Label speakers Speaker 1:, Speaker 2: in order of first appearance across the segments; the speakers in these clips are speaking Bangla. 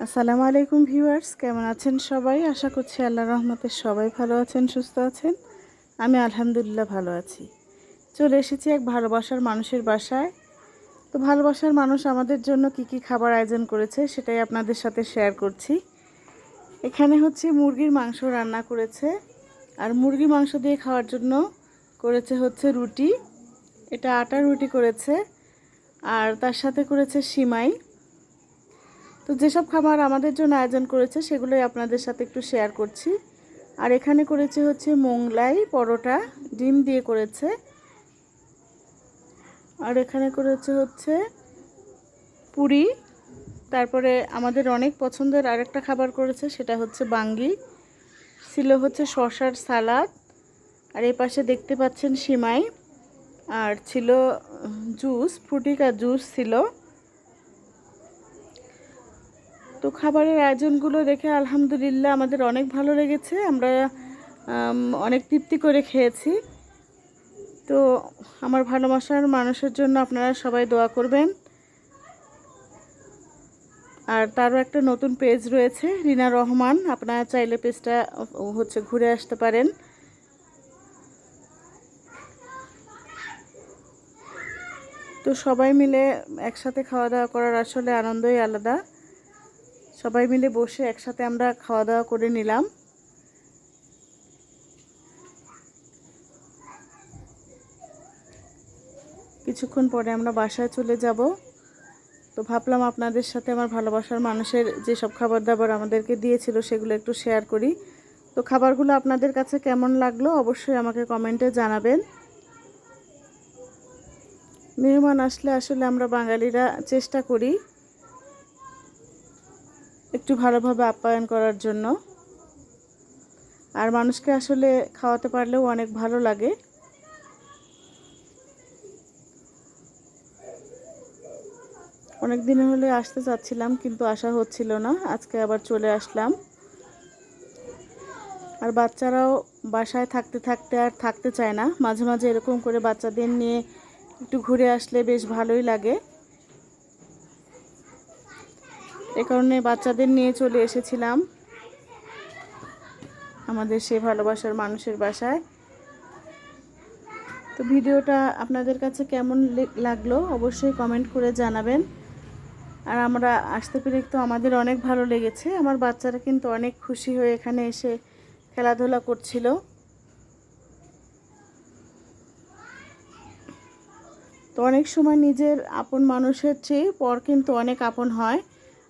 Speaker 1: আসসালামু আলাইকুম ভিউয়ার্স, কেমন আছেন সবাই? আশা করছি আল্লাহ রহমতে সবাই ভালো আছেন, সুস্থ আছেন। আমি আলহামদুলিল্লাহ ভালো আছি। চলে এসেছি এক ভালোবাসার মানুষের বাসায়। তো ভালোবাসার মানুষ আমাদের জন্য কি কি খাবার আয়োজন করেছে সেটাই আপনাদের সাথে শেয়ার করছি। এখানে হচ্ছে মুরগির মাংস রান্না করেছে। আর মুরগি মাংস দিয়ে খাওয়ার জন্য করেছে হচ্ছে রুটি। এটা আটা রুটি করেছে। আর তার সাথে করেছে সিমাই। তো যেসব খাবার আমাদের জন্য আয়োজন করেছে, সেগুলোই আপনাদের সাথে একটু শেয়ার করছি। আর এখানে করেছে হচ্ছে মোংলাই পরোটা, ডিম দিয়ে করেছে। আর এখানে করেছে হচ্ছে পুরি। তারপরে আমাদের অনেক পছন্দের আরেকটা খাবার করেছে, সেটা হচ্ছে বাঙ্গি। ছিল হচ্ছে শশার সালাদ। আর এই পাশে দেখতে পাচ্ছেন সিমাই। আর ছিল জুস, ফ্রুটিকা জুস ছিল। তো খাবারের আয়োজনগুলো দেখে আলহামদুলিল্লাহ আমাদের অনেক ভালো লেগেছে। আমরা অনেক তৃপ্তি করে খেয়েছি। তো আমার ভালোবাসার মানুষের জন্য আপনারা সবাই দোয়া করবেন। আর তারও একটা নতুন পেজ রয়েছে, রিনা রহমান। আপনারা চাইলে পেজটা হচ্ছে ঘুরে আসতে পারেন। তো সবাই মিলে একসাথে খাওয়া দাওয়া করার আসলে আনন্দই আলাদা। সবাই মিলে বসে একসাথে আমরা খাওয়া দাওয়া করে নিলাম। কিছুক্ষণ পরে আমরা বাসায় চলে যাব। তো ভাবলাম আপনাদের সাথে আমার ভালোবাসার মানুষের যে সব খাবার দাবার আমাদেরকে দিয়েছিল সেগুলো একটু শেয়ার করি। তো খাবারগুলো আপনাদের কাছে কেমন লাগল অবশ্যই আমাকে কমেন্টে জানাবেন। মেহমান আসলে আসলে আমরা বাঙালিরা চেষ্টা করি। একটু ভালোভাবে আপ্যায়ন করার জন্য। আর মানুষকে আসলে খাওয়াতে পারলেও অনেক ভালো লাগে। অনেক দিন হলে আসতে চাচ্ছিলাম, কিন্তু আসা হচ্ছিল না। আজকে আবার চলে আসলাম। আর বাচ্চারাও বাসায় থাকতে থাকতে আর থাকতে চায় না। মাঝে মাঝে এরকম করে বাচ্চাদের নিয়ে একটু ঘুরে আসলে বেশ ভালোই লাগে। এ কারণে বাচ্চাদের নিয়ে চলে এসেছিলাম। আমাদের সে ভালোবাসার মানুষের বাসায়। তো ভিডিওটা আপনাদের কাছে কেমন লাগল অবশ্যই কমেন্ট করে জানাবেন। আর আমরা আসতে পেরে তো আমাদের অনেক ভালো লেগেছে। আমার বাচ্চারা কিন্তু অনেক খুশি হয়ে এখানে এসে খেলাধুলা করছিল। তো অনেক সময় নিজের আপন মানুষের চেয়ে পর কিন্তু অনেক আপন হয়।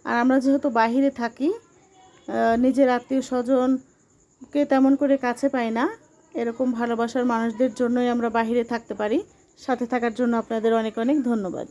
Speaker 1: আর আমরা যেহেতু বাহিরে থাকি নিজের আত্মীয় স্বজনকে তেমন করে কাছে পাই না। এরকম ভালোবাসার মানুষদের জন্যই আমরা বাহিরে থাকতে পারি। সাথে থাকার জন্য আপনাদের অনেক অনেক ধন্যবাদ।